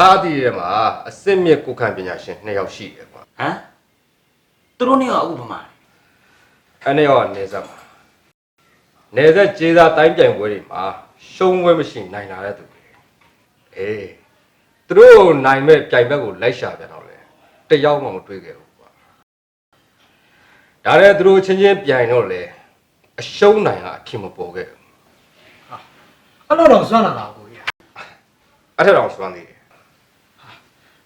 ဘာအတီရဲမှာအစစ်မြစ်ကိုခံပညာရှင်နှစ်ယောက်ရှိတယ်ကွာဟမ်သူတို့နှစ်ယောက်အခုဘာမှအဲ့နှစ်ယောက်ကနေဆက်ပါနေဆက်ကျေးစားတိုင်းပြိုင်ပွဲတွေမှာရှုံးဝဲမရှိနိုင်လာတဲ့သူတွေအေးသူတို့နိုင်မဲ့ပြိုင်ဘက်ကိုလိုက်ရှာပြန်တော့လေတယောက်မှမတွေးခဲ့ဘူးကွာဒါလည်းသူတို့ချင်းချင်းပြိုင်တော့လေအရှုံးနိုင်တာအခင်မပေါ်ခဲ့ဘူးအဲ့လိုတော့စွန့်လာတာကိုကြီးအဲ့ထက်တော့စွန့်သေးတယ်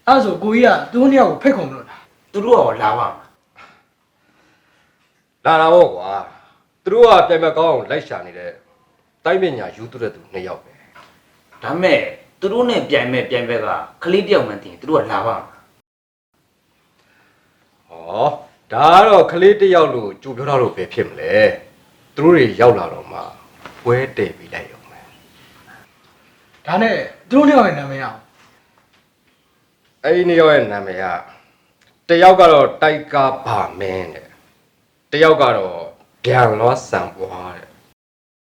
အဲ့ဒါဆိုကိုကြီးကသူတို့နှစ်ယောက်ကိုဖိတ်ခုံလို့လားသူတို့ကလာပါမလားလာတာပေါ့ကွာသူတို့ကပြိုင်ဘက်ကောင်းအောင်လိုက်ရှာနေတဲ့တိုင်းပညာယူသူတဲ့သူနှစ်ယောက်ပဲဒါမဲ့သူတို့နဲ့ပြိုင်မဲ့ပြိုင်ဘက်ကကလေးတယောက်မှန်းသိရင်သူတို့ကလာပါမလားဟောဒါကတော့ကလေးတစ်ယောက်လို့ကြိုပြောထားလို့ပဲဖြစ်မလဲသူတို့တွေရောက်လာတော့မှပွဲတည်ပြီးလိုက်ရုံပဲဒါနဲ့သူတို့နှစ်ယောက်ရဲ့နာမည်အောင် အဲ့ဒီနှစ်ယောက်ရဲ့နာမည်ကတစ်ယောက်ကတော့တိုက်ကာဘာမင်းတဲ့တစ်ယောက်ကတော့ဗျံလောဆန်ပွားတဲ့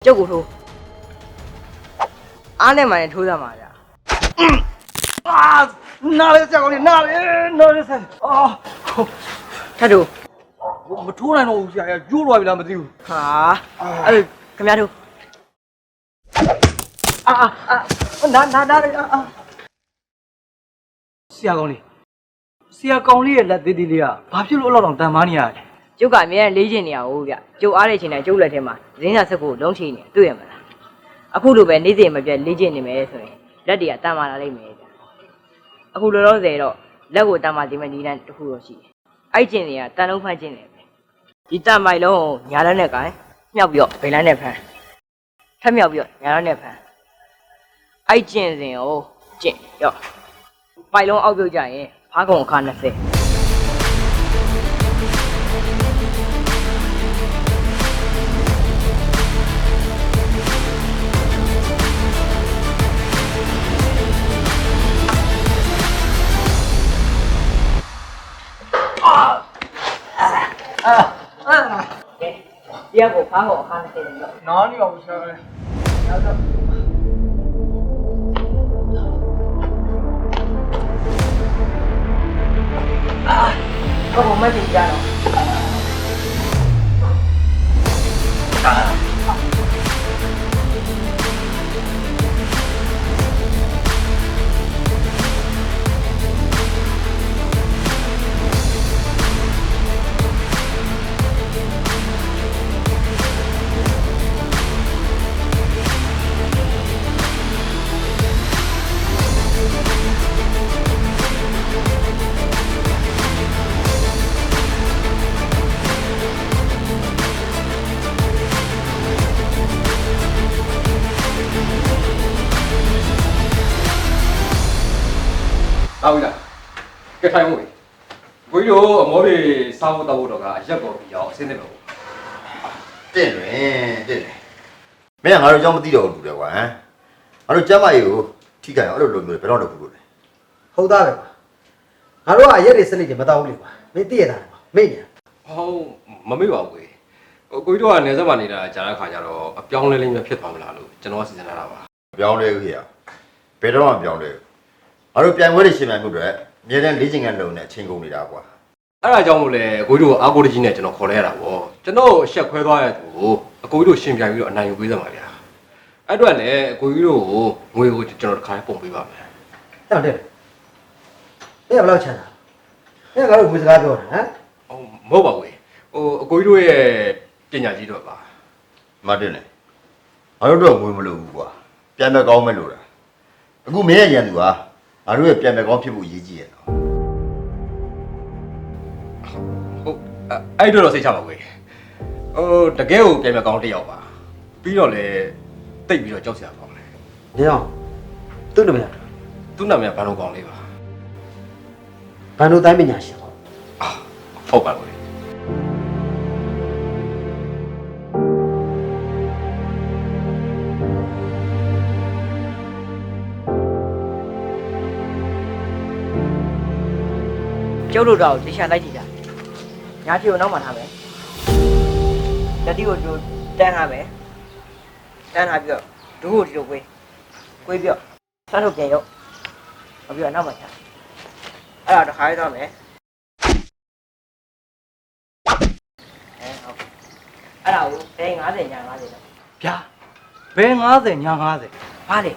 ကျုပ်ကိုထိုးအားနဲ့မှလည်းထိုးသမှာဗျာအာနားလေးစက်ကောင်းလေးနားလေးနားလေးစက်အာထပ်ထိုးမထိုးနိုင်တော့ဘူးဆရာကျိုးသွားပြီလားမသိဘူးဟာအဲ့လိုခင်ဗျားထိုးအာအာနားနားနားလေးအာဆ ရာကောင်းလေးဆရာကောင်းလေးရဲ့လက်သေးသေးလေးကဘာဖြစ်လို့အဲ့လောက်တောင်တန်မားနေရလဲကျုပ်ကအမြဲတမ်းလေးချင်နေရဟုတ်ဗျကျုပ်အားတဲ့ချိန်တိုင်းကျုပ်လက်ထဲမှာဇင်းစာဆက်ဖို့လုံးချနေတွေ့ရမလားအခုလိုပဲနေ့စဉ်မပြတ်လေးချင်နေမယ်ဆိုရင်လက်တွေကတန်မာလာလိမ့်မယ်ဗျအခုလောလောဆယ်တော့လက်ကိုတန်မာခြင်းမဲ့ဒီတိုင်းတစ်ခုတော့ရှိတယ်အဲ့ကျင်တွေကတန်လုံးဖမ်းခြင်းတယ်ပဲဒီတန်မိုင်လုံးကိုညာလက်နဲ့ကိုင်းမြောက်ပြီးတော့ဗိလန်းနဲ့ဖမ်းထက်မြောက်ပြီးတော့ညာလက်နဲ့ဖမ်းအဲ့ကျင်စဉ်ကိုကျင်ရော့ ပိုင်လုံးအောက်ပြုတ်ကြရင်ဖားကုံအခါ20ဒီကကိုဖားကုံအခါ20တယ်ရော့နားနေအောင်ဆရာကောင်း လေးနောက်တော့ဘယ်မှာမှကြည့်ကြတော့ဟု တ်ပြီလားကဲထိုင်မို့ကိုကြီးတို့အမောတွေစားဖို့တောက်ဖို့တော့ကအရက်ပေါ်ပြီးအောင်အစင်းနေပါဘူးတင့်လွင်တင့်လွင်မင်းကငါတို့အကြောင်းမသိတော့ဘူးလူတယ်ကွာဟမ်ငါတို့ကျမ်းမာရေးကိုထိခိုက်အောင်အဲ့လိုလိုမျိုးဘယ်တော့လုပ်ဘူးလို့လဲဟုတ်သားပဲကွာငါတို့ကအရက်တွေစနစ်ကြီးမတောင်းဘူးလေကွာမင်းသိရတာကွာမိတ်ညာဟုတ်မမေ့ပါဘူးကိုကြီးဟိုကိုကြီးတို့ကနေဆက်မှနေတာကြားတဲ့ခါကျတော့အပြောင်းလဲလေးမျိုးဖြစ်သွားမလားလို့ကျွန်တော်ကစီစဉ်လာတာပါပြောင်းလဲဦးခေရဘယ်တော့မှပြောင်းလဲ ငါတို့ပြန်ပွဲတွေရှင်မြန်မှုတွေအမြဲတမ်းလေ့ကျင့်ခန်းလုပ်နေအချိန်ကုန်နေတာကွာအဲ့ဒါကြောင့်မို့လဲကိုကြီးတို့အာကိုတကြီးနဲ့ကျွန်တော်ခေါ်လဲရတာပေါ့ကျွန်တော်အဆက်ခွဲသွားရတဲ့သူကိုအကိုကြီးတို့ရှင်ပြိုင်ပြီးတော့အနိုင်ယူပေးသမှာဗျာအဲ့အတွက်လည်းအကိုကြီးတို့ကိုငွေကိုကျွန်တော်တစ်ခါလေးပုံပေးပါမယ်တောင်းတယ်မင်းကဘယ်လောက်ချမ်းသာမင်းကငါတို့ဝေစကားပြောတာဟမ်ဟုတ်မဟုတ်ပါဘူးဟိုအကိုကြီးတို့ရဲ့ပညာကြီးတော့ပါမတင်လေငါတို့တော့ငွေမလို့ဘူးကွာပြန်မဲ့ကောင်းမဲ့လို့တာအခုမင်းရဲ့ရန်သူဟာ ငါတို့ရဲ့ပြန်မဲ့ကောင်းဖြစ်ဖို့အရေးကြီးရတော့ဟုတ်အဲ့အဲ့အတွက်တော့စိတ်ချပါဘူးဟိုတကယ်ကိုပြန်မဲ့ကောင်းတစ်ယောက်ပါပြီးတော့လည်းတိတ်ပြီးတော့ကြောက်စရာကောင်းတယ်နေအောင်သူ့နာမည်ကသူ့နာမည်ကဘာလို့ကောင်းလေးပါဘန်တို့တိုင်းပညာရှင်ပေါ့အာဟုတ်ပါဘူး ကျုပ်တို့တော့တေချာလိုက်ကြည့်ကြညာတီကိုနောက်မှထားမယ်လက်တီကိုကျိုးတန်းထားမယ်တန်းထားပြီးတော့ဒူးကိုဒီလိုကွေးကွေးပြီးတော့ဆက်ထုတ်ပြန်ရုပ်ဟုတ်ပြီတော့နောက်မှချအဲ့ဒါတစ်ခါရေးသွားမယ်အဲဟုတ်အဲ့ဒါကိုဒိန်90ညာ90တော့ဗျာဘယ်90ညာ90ဘာလဲ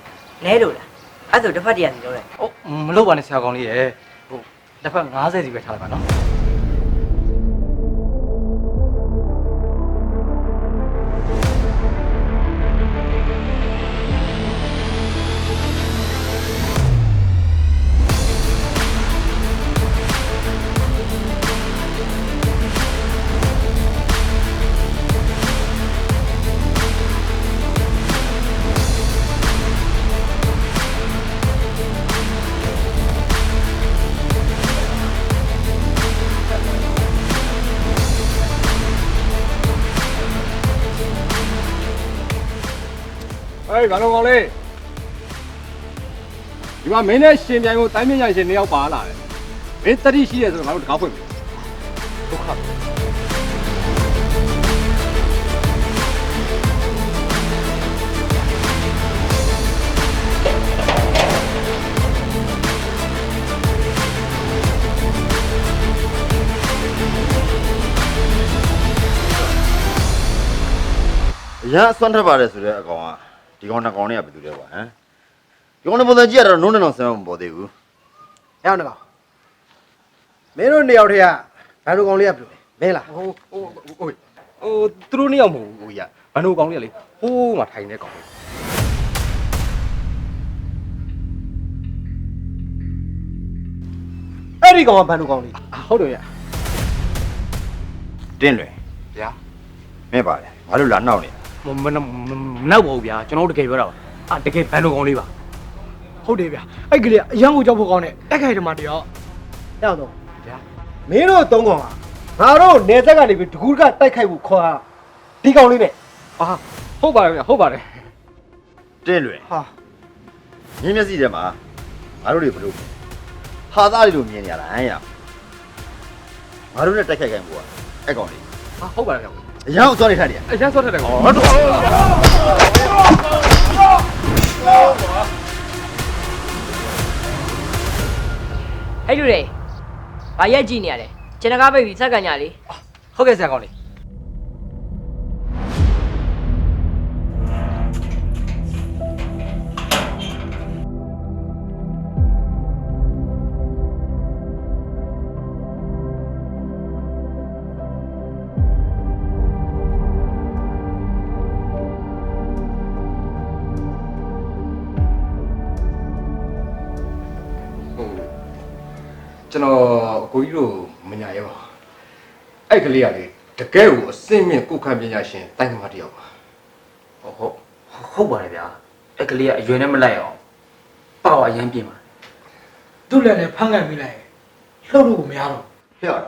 လဲလို့လားအဲ့ဒါဆိုတစ်ဖက်တည်းရစီလို့လေဟုတ်မလုပ်ပါနဲ့ဆရာကောင်းလေးရယ်ဟို တစ်ဖက်90စီပဲထားလိုက်ပါနော် ဟေးဘာလို့ကောင်းလေးဒီမှာမင်းနဲ့ရှင်ပြိုင်ကိုတိုင်းပညာရှင်နှစ်ယောက်ပါလာတယ်မင်းတတိရှိတယ်ဆိုတော့ငါတို့တကားဖွင့်ပြီဒုက္ခအရာအစွမ်းထက်ပါတယ်ဆိုတဲ့အကောင်က ဒီကောင်နှစ်ကောင်နဲ့ကဘယ်သူလဲကွာဟမ်ဒီကောင်နဲ့ပုံစံကြည့်ရတော့နုံးနေအောင်ဆမ်းမပေါ်သေးဘူး။ရောက်နေကောင်။မင်းတို့နှစ်ယောက်တည်းကဘယ်လိုကောင်လေးကဘယ်လိုလဲ။မင်းလားဟိုဟိုဟိုဟိုသူတို့နှစ်ယောက်မဟုတ်ဘူးဟိုကြီးဘန်တို့ကောင်းလေးကလေဟိုးမှာထိုင်နေကောင်းလေး။အဲ့ဒီကောင်ကဘယ်လိုကောင်လေးဟုတ်တယ်ရတင်းလွယ်ဗျာမင်းပါလေဘာလို့လာနှောက်နေ မမမနောက်ပါဘူးဗျာကျွန်တော်တို့တကယ်ပြောတာပါအာတကယ်ဘန်လိုကောင်းလေးပါဟုတ်တယ်ဗျအဲ့ကလေးကအရန်ကိုကြောက်ဖို့ကောင်းတယ်တက်ခိုက်တယ်မှာတယောက်။ရောက်တော့ဗျာ။မင်းတို့သုံးကောင်ကငါတို့နေသက်ကနေပြီးတကူးကတိုက်ခိုက်ဖို့ခေါ်တာဒီကောင်လေးနဲ့အာဟုတ်ပါတယ်ဗျဟုတ်ပါတယ်တင်းလွယ်ဟာမြင်းမျက်စိထဲမှာငါတို့တွေဘလို့ဟာသားတွေလိုမြင်နေရလားဟမ်ရငါတို့နဲ့တိုက်ခိုက်ခိုင်းဖို့ကအဲ့ကောင်လေးဟာဟုတ်ပါတယ်ဗျ အရာအစွမ်းနေထိုင်နေရအရန်ဆော့ထက်တယ်ကောဟုတ်တော့အဲ့လူတွေဘာရက်ကြည့်နေရလဲခြေတကားပိတ်ပြီးစက္ကန့်ညာလေးဟုတ်ကဲ့ဆရာကောင်းလေး ကျွန်တော်အကိုကြီးတို့မညာရဲပါဘူးအဲ့ကလေးကလေတကယ်ကိုအစင့်မြင့်ကုတ်ခန့်ပညာရှင်တိုင်းသမားတစ်ယောက်ပါဟုတ်ဟုတ်ဟုတ်ပါတယ်ဗျာအဲ့ကလေးကအရွယ်နဲ့မလိုက်အောင်ပေါ့အရင်ပြင်ပါသူ့လက်နဲ့ဖမ်းကန်မိလိုက်ရင်လှုပ်လို့ကိုမရတော့ဟဲ့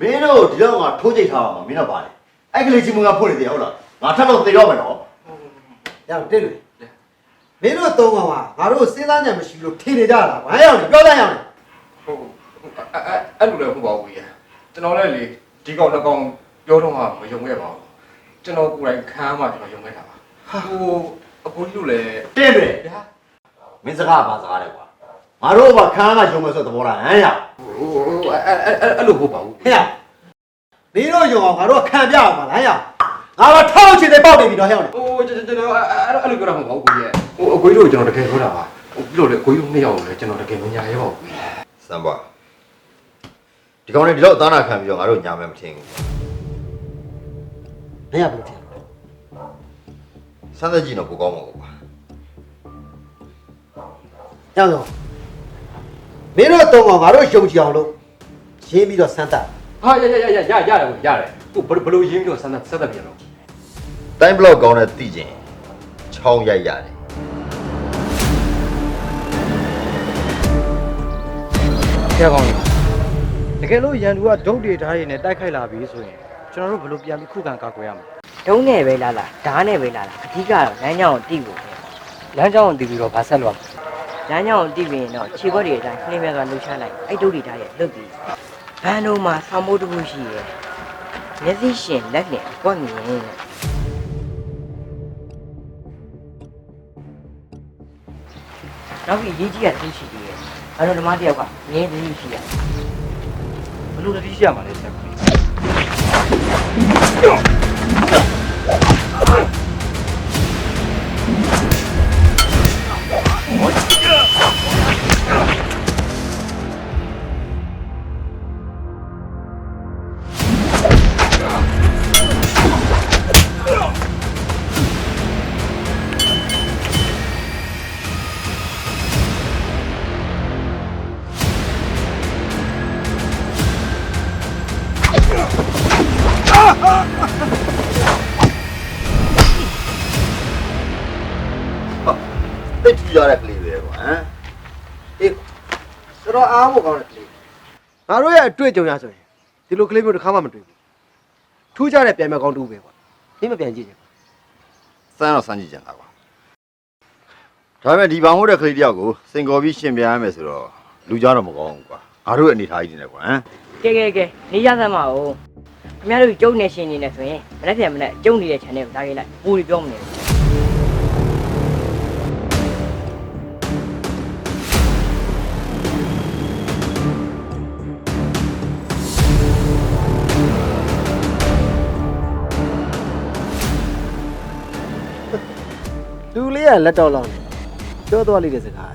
မင်းတို့ဒီတော့ငါထိုးကြိတ်ထားအောင်မင်းတို့ပါလေအဲ့ကလေးချင်းမကဖွင့်နေတယ်ဟုတ်လားငါထပ်တော့သေတော့မယ်နော်။ရောက်တက်လို့မင်းတို့သုံးကောင်ကငါတို့စဉ်းစားညံမရှိလို့ထင်နေကြတာ။ဘာရောက်လဲပြောလိုက်ရောက်လဲဟုတ် အဲ့အဲ့လိုလည်းမဟုတ်ပါဘူးကြီးကျွန်တော်လည်းလေဒီကောင်တစ်ကောင်ပြောတော့မှမယုံခဲ့ပါဘူးကျွန်တော်ကိုယ်တိုင်ခံမှကျွန်တော်ယုံခဲ့တာပါဟိုအကိုကြီးတို့လည်းတင်းလွယ်ဗျာမင်းစကားပါစကားလဲကွာငါတို့ကခန်းကယုံမယ်ဆိုတဲ့သဘောလားဟမ်ရဟိုအဲ့အဲ့အဲ့လိုဟုတ်ပါဘူး။ဟဲ့ရောက်မင်းတို့ယုံအောင်ငါတို့ကခံပြအောင်ပါလားရောက်။ငါတော့ထောက်ချင်တဲ့ပေါက်နေပြီတော့ဟဲ့ရောက်လေဟိုကျွန်တော်အဲ့အဲ့လိုပြောတာမဟုတ်ပါဘူးကြီးဟိုအကိုကြီးတို့ကျွန်တော်တကယ်ပြောတာပါဟိုပြီးတော့လေအကိုကြီးတို့နှစ်ယောက်လည်းကျွန်တော်တကယ်မညာရဲပါဘူးစမ်းပါဒီ ကောင်လေးဒီတော့အသားနာခံပြီးတော့ငါတို့ညာမယ်မထင်ဘူး။မင်းကဘယ်လိုထင်လဲစမ်းသက်ကြည့်တော့ပိုကောင်းမှာပေါ့ကွာ။ရောက်တော့မင်းတို့သုံးကောင်ငါတို့ယုံကြည်အောင်လို့ရင်းပြီးတော့စမ်းသပ်ဟာရရရရရရတယ်ကိုရတယ်ဟိုဘယ်လိုရင်းပြီးတော့ဆက်သက်ဆက်သက်ပြန်တော့တိုင်းဘလော့ကောင်းတဲ့သိချင်းချောင်းရိုက်ရတယ်ဆရာကောင်းလေး တကယ်လို့ရန်သူကဒုတ်တွေဓာတ်တွေနဲ့တိုက်ခိုက်လာပြီဆိုရင်ကျွန်တော်တို့ဘယ်လိုပြန်ပြီးခုခံကာကွယ်ရမလဲဒုံးနဲ့ပဲလာလာဓာတ်နဲ့ပဲလာလာအဓိကတော့လမ်းကြောင်းကိုတိဖို့ပဲလမ်းကြောင်းကိုတည်ပြီးတော့ဗာဆက်လို့လမ်းကြောင်းကိုတိပြီးရင်တော့ခြေဘက်တွေအတိုင်းခင်းမြတ်စွာလှုပ်ရှားလိုက်အဲ့ဒုတ်တွေဓာတ်ရဲ့လွတ်ပြီးဘန်တို့မှာဆောင်းမိုးတစ်ခုရှိရဲ့မျက်စိရှင်လက်နဲ့အကွက်မြင်တဲ့နောက်ပြီးအရေးကြီးတာသိရှိသေးတယ်အဲ့တော့ဓမ္မတစ်ယောက်ကငင်းသိရှိရတယ်ဘယ် လိုတတိရှိရမှာလဲဆရာ ကောင်းကြီးသိပ်ထူရတဲ့ကလေးပဲကွာဟမ်အေးတော်တော်အားဖို့ကောင်းတဲ့ကလေးငါတို့ရဲ့အတွေ့အကြုံရဆိုရင်ဒီလိုကလေးမျိုးတစ်ခါမှမတွေ့ဘူးထူးခြားတဲ့ပြန်မဲ့ကောင်းတူပဲကွာမင်းမပြန်ကြည့်ချင်စမ်းတော့စမ်းကြည့်ကြတာကွာဒါပေမဲ့ဒီဘောင်ဟုတ်တဲ့ကလေးတယောက်ကိုစင်ကော်ပြီးရှင်ပြန်ရမယ်ဆိုတော့လူကြတော့မကောင်းဘူးကွာငါတို့ရဲ့အနေထားကြီးနေတယ်ကွာဟမ်ကဲကဲကဲနေရသမ်းပါဦးခင်ဗျားတို့ကျုံနေရှင်နေနေဆိုရင်မနေ့ကမနေ့ကျုံနေတဲ့ channel ကိုဒါကြီးလိုက်ပူပြီးပြောမနေဘူး လူလေးကလက်တော့လောင်းနေပြောသွားလေးတဲ့စကား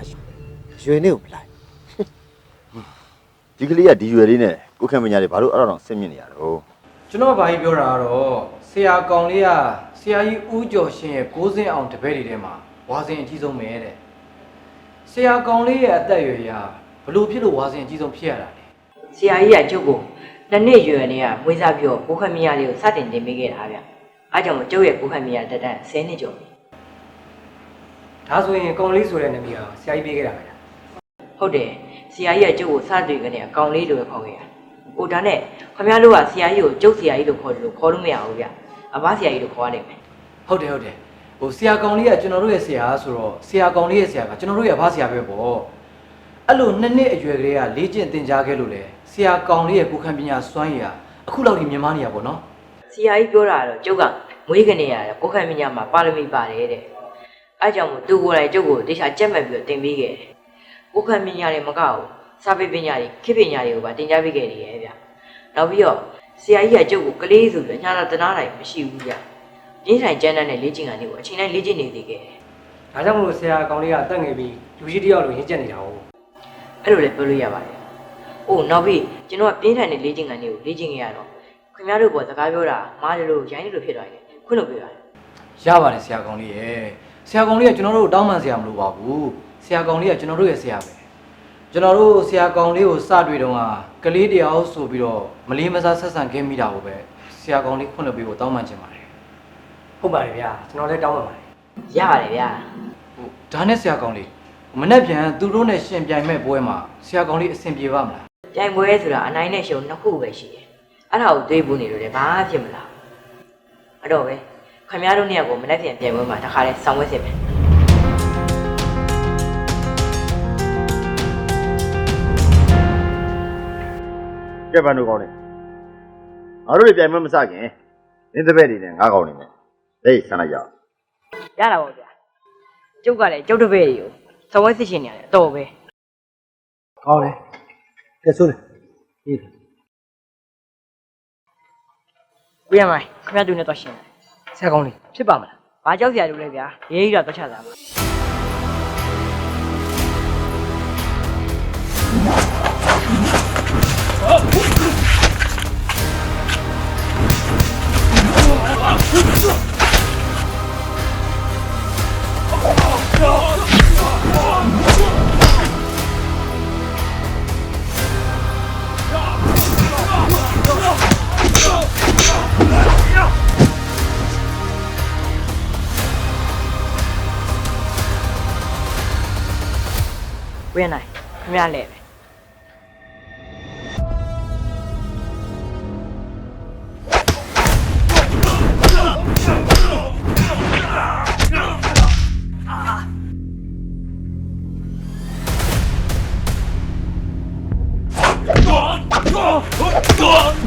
ရွယ်နေကိုပလိုက်ဒီကလေးကဒီရွယ်လေးနဲ့ကိုခင်မညာတွေဘာလို့အဲ့တော့ဆင်းမြင့်နေရတော့ကျွန်တော်ဘာကြီးပြောတာကတော့ဆရာကောင်လေးကဆရာကြီးဦးကျော်ရှင်ရဲ့ကိုးစင်းအောင်တပည့်တွေထဲမှာဝါစင်အကြီးဆုံးပဲတဲ့ဆရာကောင်လေးရဲ့အသက်အရွယ်ရာဘလို့ဖြစ်လို့ဝါစင်အကြီးဆုံးဖြစ်ရတာလဲဆရာကြီးကကျုပ်ကိုနှစ်နှစ်ရွယ်နေကမွေးစားပြီးတော့ကိုခမရလေးကိုစတင်တင်ပေးခဲ့တာဗျအားကြောင့်မို့ကျုပ်ရဲ့ကိုခမရတက်တက်10နှစ်ကျော်ပြီ ဒါဆိုရင်ကောင်လေးဆိုတဲ့နာမည်ကဆရာကြီးပေးခဲ့တာပဲလားဟုတ်တယ်ဆရာကြီးကကျုပ်ကိုစတွေ့ကနေအကောင်လေးလိုပဲခေါ်ခဲ့တာဟိုဒါနဲ့ခမရတို့ကဆရာကြီးကိုကျုပ်ဆရာကြီးလို့ခေါ်တယ်လို့ခေါ်လို့မရဘူးဗျအဘဆရာကြီးလို့ခေါ်ရတယ်မယ်ဟုတ်တယ်ဟုတ်တယ်ဟိုဆရာကောင်လေးကကျွန်တော်တို့ရဲ့ဆရာဆိုတော့ဆရာကောင်လေးရဲ့ဆရာကကျွန်တော်တို့ရဲ့ဘာဆရာပဲပေါ့အဲ့လိုနှစ်နှစ်အရွယ်ကလေးကလေ့ကျင့်သင်ကြားခဲ့လို့လေဆရာကောင်လေးရဲ့ကိုယ်ခံပညာစွမ်းရည်ကအခုလောက်ဒီမြင်မနေရပေါ့နော်ဆရာကြီးပြောတာကတော့ကျုပ်ကမွေးကနေရတယ်ကိုခမရမှာပါရမီပါတယ်တဲ့ အားကြောင့်မို့သူကိုယ်တိုင်ကျုပ်ကိုတေချာကြက်မှတ်ပြီးတော့တင်ပေးခဲ့တယ်ကိုခမရတွေမကဘူးစာပေပညာတွေခေတ်ပညာတွေကိုပါတင်ကြားပေးခဲ့တယ်ရဲ့ဗျနောက်ပြီးတော့ဆရာကြီးကကျုပ်ကိုကလေးဆိုပြီးညာတာတနာတိုင်းမရှိဘူးဗျပြင်းဆိုင်ကျန်းတဲ့လေ့ကျင့်ကန်တွေကိုအချိန်တိုင်းလေ့ကျင့်နေသေးခဲ့တယ်ဒါကြောင့်မလို့ဆရာကောင်လေးကတက်ငယ်ပြီးလူကြီးတစ်ယောက်လိုရင်းကျက်နေတာဟုတ်အဲ့လိုလည်းပြောလို့ရပါတယ်။အိုးနောက်ပြီးကျွန်တော်ကပြင်းထန်တဲ့လေ့ကျင့်ခန်းတွေကိုလေ့ကျင့်ခဲ့ရတော့ခင်ဗျားတို့ပေါ်စကားပြောတာမားတယ်လို့ရိုင်းတယ်လို့ဖြစ်သွားတယ်ခွင့်လို့ပြောရတယ်ရပါတယ်ဆရာကောင်လေးရဲ့ ဆရာကောင်လေးကကျွန်တော်တို့ကိုတောင်းပန်ဆရာမလိုပါဘူးဆရာကောင်လေးကကျွန်တော်တို့ရဲ့ဆရာပဲကျွန်တော်တို့ဆရာကောင်လေးကိုစတွေ့တုန်းကကလေးတယောက်ဆိုပြီးတော့မလေးမစားဆက်ဆံခဲ့မိတာကိုပဲဆရာကောင်လေးခွင့်လို့ပြီးကိုတောင်းပန်ချင်ပါတယ်ဟုတ်ပါတယ်ဗျာကျွန်တော်လည်းတောင်းပန်ပါတယ်။ရပါတယ်ဗျာဟိုဒါနဲ့ဆရာကောင်လေးမနေ့ပြန်သူတို့နဲ့ရှင်ပြိုင်မဲ့ပွဲမှာဆရာကောင်လေးအဆင်ပြေပါမလား။ပြိုင်ပွဲဆိုတာအနိုင်နဲ့ရှုံနှစ်ခုပဲရှိတယ်။အဲ့ဒါကိုတွေးဖို့နေလို့လည်းဘာဖြစ်မလား။အဲ့တော့ပဲ ခင်ဗျားတို့နှစ်ယောက်ကိုမနေ့ပြန်ပြိုင်ပွဲမှာတစ်ခါလဲဆောင်းဝဲစစ်မယ်ကဲဘာလို့ကောင်းလဲငါတို့တွေပြိုင်မမစခင်နင်းတဲ့ဘက်နေနဲ့ငါကောင်းနေမယ်ဟေးဆန်းလိုက်ရအောင်။ရတာပေါ့ဗျာ။ကျုပ်ကလည်းကျုပ်တစ်ပည့်တွေကိုဆောင်းဝဲစစ်ရှင်နေရတယ်အတော်ပဲကောင်းတယ်ကဲဆိုးတယ်အေး။ကိုရမိုင်းခင်ဗျားတို့နဲ့တော့ရှင်တယ် ဆရာကောင်လေးဖြစ်ပါမလား။ဘာကြောက်စရာလို့လဲဗျာ။ရေးကြီးတော့တော့ချတာပါ။ဝ 不要脸的啊啊撞撞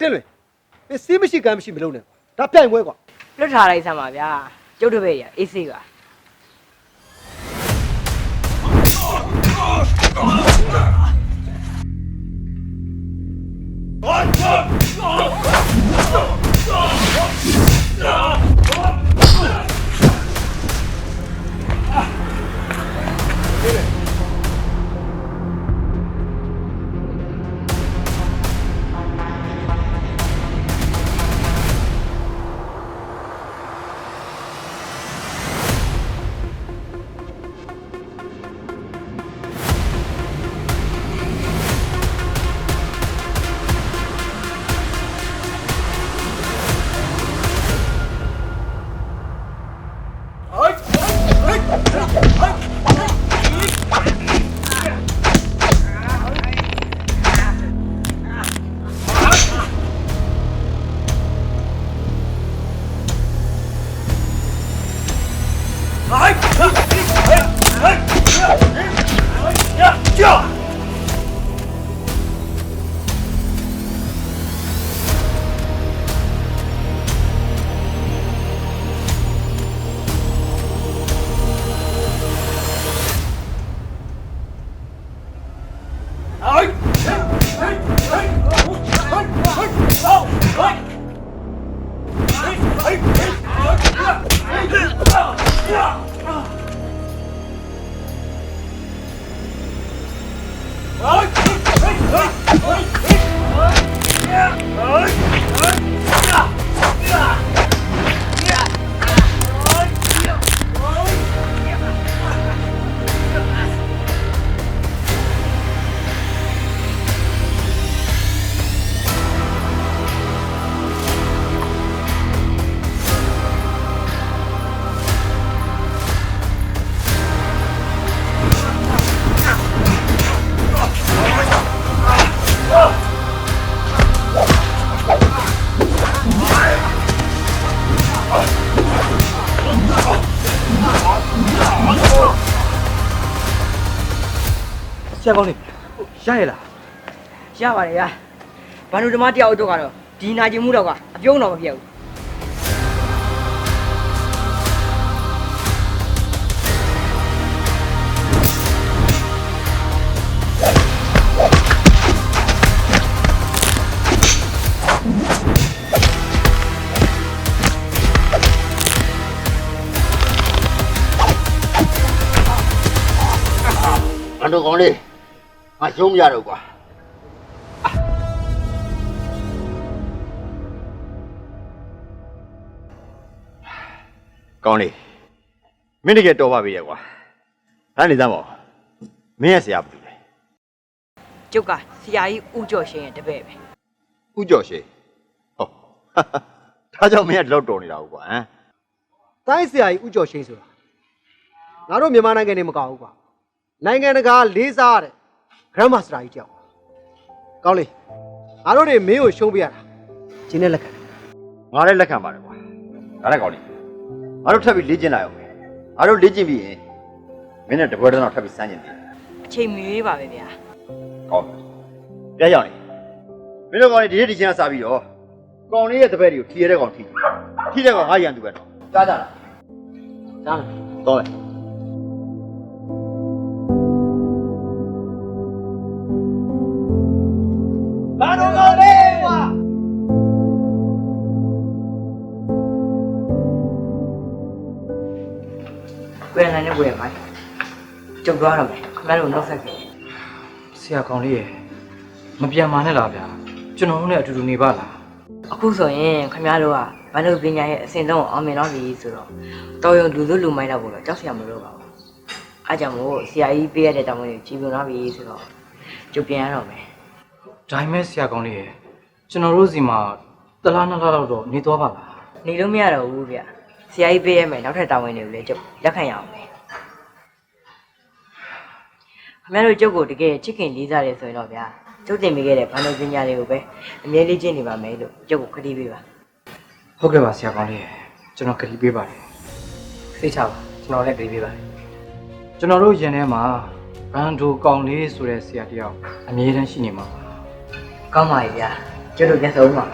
တင်းလွင်မင်းစီးမရှိကမ်းမရှိမလုပ်နဲ့ကွာဒါပြိုင်ပွဲကွာလွတ်ထားလိုက်စမ်းပါဗျာကျုပ်တို့ပဲရအေးဆေးပါ ဆရာကောင်းလေးရရလားရပါတယ်ဗျာဘာလို့ဓမ္မတရားအုပ်တော့ကတော့ဒီနာကျင်မှုတော့ကအပြုံးတော့မပြတ်ဘူးအန်တို့ကောင်းလေး ငါရှုံးမရတော့ကွာကောင်းလေးမင်းတကယ်တော်ပါပြီရဲ့ကွာဒါနေသားမောမင်းရဲ့ဆရာဘာလုပ်လဲကျုပ်ကဆရာကြီးဦးကျော်ရှင်ရဲ့တပည့်ပဲဥကြော်ရှိဟောဒါကြောင့်မင်းကဒီလောက်တော်နေတာဟုတ်ကွာဟမ်တိုင်းဆရာကြီးဥကျော်ရှိန်ဆိုတာငါတို့မြန်မာနိုင်ငံနေမကောက်ဘူးကွာနိုင်ငံတကာလေးစားရတဲ့ Grand Master ကြီးကြောက်ကောင်းလေငါတို့တွေမင်းကိုရှုံးပြရတာဂျင်းနဲ့လက်ခံတယ်ငါလည်းလက်ခံပါတယ်ကွာဒါနဲ့ကောင်းလေးငါတို့ထပ်ပြီးလေ့ကျင့်လိုက်အောင်မယ်ငါတို့လေ့ကျင့်ပြီးရင်မင်းနဲ့တပွဲတော့ထပ်ပြီးစမ်းကျင်တယ်အချိန်မရွေးပါပဲဗျာကောင်းပြီပြရအောင်လေမင်းတို့ကောင်လေးဒီနေ့ဒီချင်းကစားပြီးတော့ကောင်လေးရဲ့တပည့်တွေကိုထီရတဲ့ကောင်ထီထီတဲ့ကောင်ငါရန်သူပဲတော့ကြားကြလားဒါလားတော့မ သွားတော့မယ်ခင်ဗျားတို့နောက်ဆက်ခဲ့ဆရာကောင်းလေးရယ်မပြန်ပါနဲ့လားဗျာကျွန်တော်တို့နဲ့အတူတူနေပါလားအခုဆိုရင်ခင်ဗျားတို့ကဘန္ဓုပညာရဲ့အစဉ်ဆုံးကိုအောင်မြင်တော့ပြီဆိုတော့တော်ရုံလူစုလူမိုင်းတော့ဘုတော့ကြောက်စရာမလိုပါဘူးအားကြောင့်မို့ဆရာကြီးပေးရတဲ့တောင်းဝင်ကိုကြည်ပြတော့ပြီဆိုတော့ကျုပ်ပြန်ရတော့မယ်ဒါပေမဲ့ဆရာကောင်းလေးရယ်ကျွန်တော်တို့စီမှာတလားနှစ်လားလောက်တော့နေသွားပါလားနေလို့မရတော့ဘူးဗျဆရာကြီးပေးရမယ်နောက်ထပ်တောင်းဝင်တွေကိုလည်းကျုပ်လက်ခံရအောင်မယ် ခင်ဗျားတို့ကျုပ်ကိုတကယ်ချစ်ခင်လေးစားတယ်ဆိုရင်တော့ဗျာကျုပ်တင်ပေးခဲ့တဲ့ဘန္ဓုပညာတွေကိုပဲအမြဲလေးကျင့်နေပါမယ်လို့ကျုပ်ကိုခတိပေးပါဟုတ်ကဲ့ပါဆရာကောင်းလေးရယ်ကျွန်တော်ခရီးပေးပါတယ်စိတ်ချပါကျွန်တော်လည်းခရီးပေးပါတယ်ကျွန်တော်တို့ရင်ထဲမှာဘန်ဒိုကောင်းလေးဆိုတဲ့ဆရာတယောက်အမြဲတမ်းရှိနေမှာပါကောင်းပါရဲ့ဗျာကျကျွတ်လို့ပြန်ဆုံးပါ